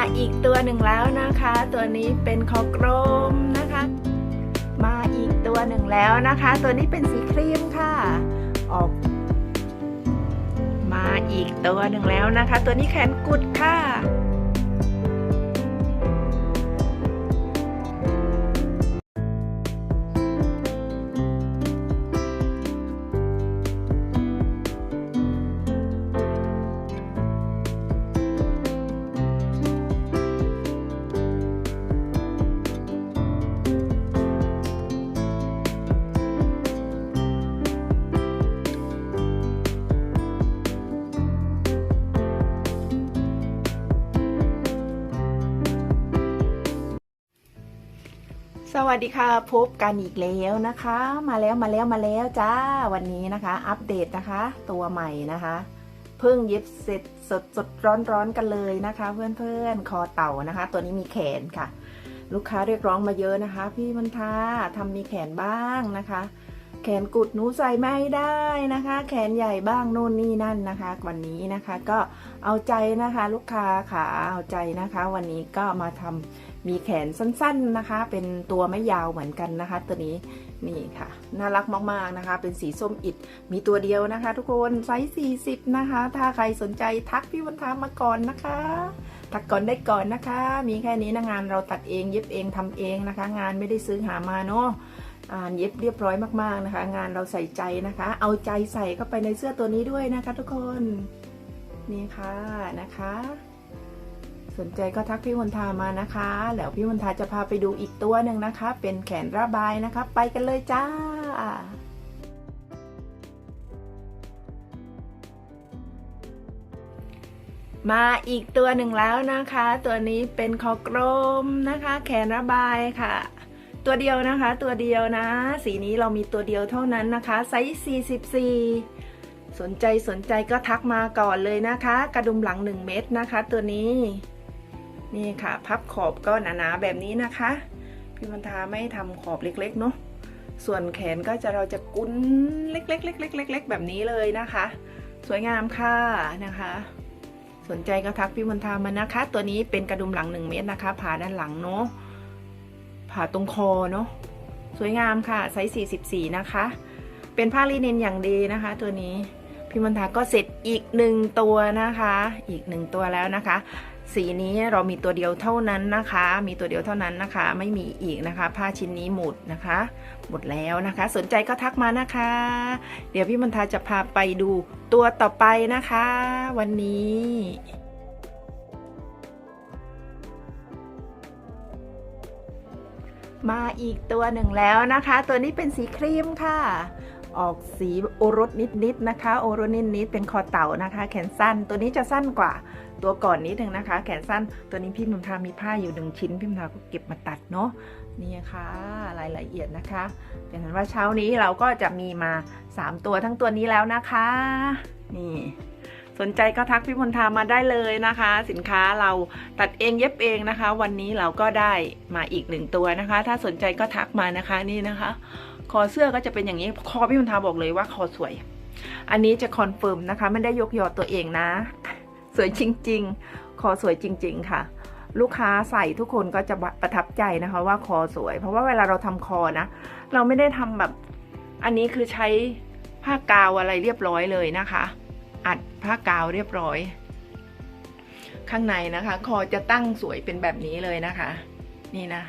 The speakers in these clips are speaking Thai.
มาอีกตัวหนึ่งแล้วนะคะ ตัวนี้เป็นคอกรมนะคะ มาอีกตัวหนึ่งแล้วนะคะ ตัวนี้เป็นสีครีมค่ะออก มาอีกตัวหนึ่งแล้วนะคะ ตัวนี้แขนกุดค่ะ สวัสดีค่ะ พบกันอีกแล้วนะคะ มาแล้วมาแล้วมาแล้วจ้าวันนี้นะคะ อัปเดตนะคะ ตัวใหม่นะคะ เพิ่งเย็บเสร็จสดสดร้อนร้อนกันเลยนะคะ เพื่อนเพื่อนคอเต่านะคะ ตัวนี้มีแขนค่ะ ลูกค้าเรียกร้องมาเยอะนะคะ พี่มันทาทำมีแขนบ้างนะคะ แขนกุดหนูใส่ไม่ได้นะคะ แขนใหญ่บ้างโน่นนี่นั่นนะคะ วันนี้นะคะก็เอาใจนะคะลูกค้าค่ะเอาใจนะคะ วันนี้ก็มาทำมีแขนสั้นๆนะคะ เป็นตัวไม่ยาวเหมือนกันนะคะ ตัวนี้นี่ค่ะ น่ารักมากๆนะคะ เป็นสีส้มอิดมีตัวเดียวนะคะ ทุกคนไซส์40 นะคะ ถ้าใครสนใจทักพี่วันทามาก่อนนะคะ ทักก่อนได้ก่อนนะคะ มีแค่นี้นะงานเราตัดเองเย็บเองทำเองนะคะ งานไม่ได้ซื้อหามาเนาะ เย็บเรียบร้อยมากๆนะคะ งานเราใส่ใจนะคะ เอาใจใส่เข้าไปในเสื้อตัวนี้ด้วยนะคะ ทุกคนนี่ค่ะนะคะ สนใจก็ทักพี่มนทามานะคะ แล้วพี่มนทาจะพาไปดูอีกตัวหนึ่งนะคะ เป็นแขนระบายนะคะ ไปกันเลยจ้ามาอีกตัวหนึ่งแล้วนะคะ ตัวนี้เป็นคอกรมนะคะ แขนระบายค่ะ ตัวเดียวนะคะ ตัวเดียวนะ สีนี้เรามีตัวเดียวเท่านั้นนะคะ ไซส์ 44 สนใจสนใจก็ทักมาก่อนเลยนะคะ กระดุมหลัง 1 เม็ดนะคะ ตัวนี้ นี่ค่ะ พับขอบก็หนาๆแบบนี้นะคะ พี่มันทาไม่ทำขอบเล็กๆเนาะ ส่วนแขนก็จะเราจะกุ้นเล็กๆๆๆๆๆแบบนี้เลยนะคะ สวยงามค่ะนะคะสนใจก็ทักพี่มนทามานะคะ ตัวนี้เป็นกระดุมหลัง 1 เมตรนะคะ ผ่าด้านหลังเนาะ ผ่าตรงคอเนาะสวยงามค่ะไซส์44 นะคะ เป็นผ้าลินินอย่างดีนะคะ ตัวนี้พี่มนทาก็เสร็จอีกหนึ่งตัวนะคะ อีกหนึ่งตัวแล้วนะคะ สีนี้เรามีตัวเดียวเท่านั้นนะคะ มีตัวเดียวเท่านั้นนะคะ ไม่มีอีกนะคะ ผ้าชิ้นนี้หมดนะคะ หมดแล้วนะคะ สนใจก็ทักมานะคะ เดี๋ยวพี่มนทาจะพาไปดูตัวต่อไปนะคะ วันนี้ มาอีกตัวหนึ่งแล้วนะคะ ตัวนี้เป็นสีครีมค่ะ ออกสีโอรสนิดๆนะคะ โอรสนิดๆเป็นคอเต่านะคะ แขนสั้น ตัวนี้จะสั้นกว่าตัวก่อนนิดนึงนะคะ แขนสั้น ตัวนี้พี่มิมทามีผ้าอยู่หนึ่งชิ้น พี่มิมทาก็เก็บมาตัดเนาะ นี่ค่ะ รายละเอียดนะคะอย่างนั้นว่าเช้านี้เราก็จะมีมา 3 ตัวทั้งตัวนี้แล้วนะคะ นี่ สนใจก็ทักพี่มนทามาได้เลยนะคะ สินค้าเราตัดเองเย็บเองนะคะ วันนี้เราก็ได้มาอีกหนึ่งตัวนะคะ ถ้าสนใจก็ทักมานะคะนี่นะคะ คอเสื้อก็จะเป็นอย่างนี้คอพี่มนทาบอกเลยว่าคอสวย อันนี้จะคอนเฟิร์มนะคะ ไม่ได้ยกยอตัวเองนะ สวยจริง ๆ คอสวยจริง ๆ ค่ะลูกค้าใส่ทุกคนก็จะประทับใจนะคะว่าคอสวย เพราะว่าเวลาเราทำคอนะ เราไม่ได้ทำแบบอันนี้คือใช้ผ้ากาวอะไรเรียบร้อยเลยนะคะ อัดผ้ากาวเรียบร้อย ข้างในนะคะ คอจะตั้งสวยเป็นแบบนี้เลยนะคะ นี่นะ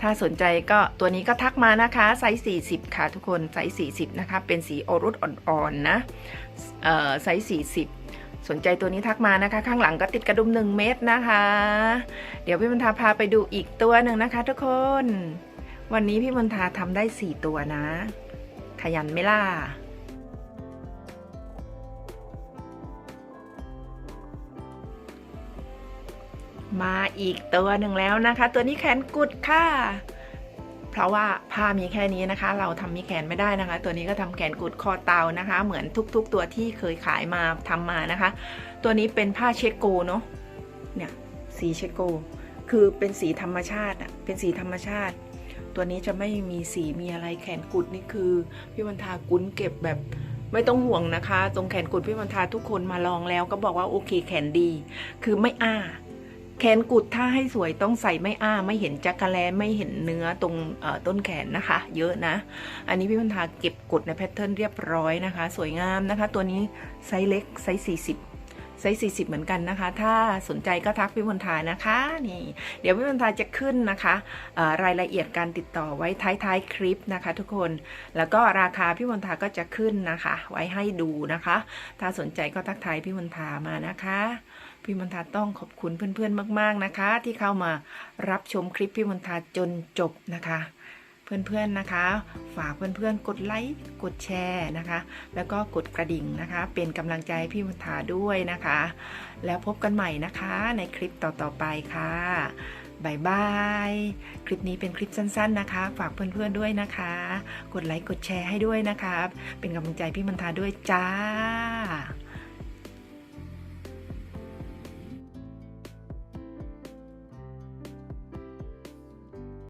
ถ้าสนใจก็ตัวนี้ก็ทักมานะคะไซส์40 ค่ะทุกคนไซส์40 นะคะ เป็นสีโอรุสอ่อนๆนะเออไซส์40สนใจตัวนี้ทักมานะคะ ข้างหลังก็ติดกระดุม 1 เม็ดนะคะ เดี๋ยวพี่มณฑาพาไปดูอีกตัวหนึ่งนะคะ ทุกคน วันนี้พี่มณฑาทำได้ 4 ตัวนะ ขยันไม่ล่ะ มาอีกตัวหนึ่งแล้วนะคะ ตัวนี้แขนกุดค่ะ เพราะว่าผ้ามีแค่นี้นะคะ เราทำมีแขนไม่ได้นะคะ ตัวนี้ก็ทำแขนกุดคอเตานะคะ เหมือนทุก ๆ ตัวที่เคยขายมาทำมานะคะ ตัวนี้เป็นผ้าเชโกเนาะเนี่ยสีเชโก คือเป็นสีธรรมชาติอะเป็นสีธรรมชาติ ตัวนี้จะไม่มีสีมีอะไรแขนกุดนี่คือพี่วันทากุ้นเก็บแบบไม่ต้องห่วงนะคะ ตรงแขนกุดพี่วันทาทุกคนมาลองแล้วก็บอกว่าโอเคแขนดี คือไม่อ้า แขนกุดถ้าให้สวยต้องใส่ไม่อ้า ไม่เห็นจักระแลไม่เห็นเนื้อตรงต้นแขนนะคะ เยอะนะ อันนี้พี่พันธาเก็บกดในแพทเทิร์นเรียบร้อยนะคะ สวยงามนะคะ ตัวนี้ไซส์เล็กไซส์40ไซส์40 เหมือนกันนะคะ ถ้าสนใจก็ทักพี่มนทานะคะ นี่ เดี๋ยวพี่มนทาจะขึ้นนะคะรายละเอียดการติดต่อไว้ท้ายๆคลิปนะคะ ทุกคน แล้วก็ราคาพี่มนทาก็จะขึ้นนะคะ ไว้ให้ดูนะคะ ถ้าสนใจก็ทักทายพี่มนทามานะคะ พี่มนทาต้องขอบคุณเพื่อนๆมาก ๆนะคะ ที่เข้ามารับชมคลิปพี่มนทาจนจบนะคะ เพื่อนๆนะคะ ฝากเพื่อนๆ กดไลค์กดแชร์นะคะ แล้วก็กดกระดิ่งนะคะ เป็นกำลังใจพี่มนทาด้วยนะคะ แล้วพบกันใหม่นะคะในคลิปต่อๆไปค่ะบายบาย คลิปนี้เป็นคลิปสั้นๆนะคะ ฝากเพื่อนๆด้วยนะคะ กดไลค์กดแชร์ให้ด้วยนะคะ เป็นกำลังใจพี่มันทาด้วยจ้า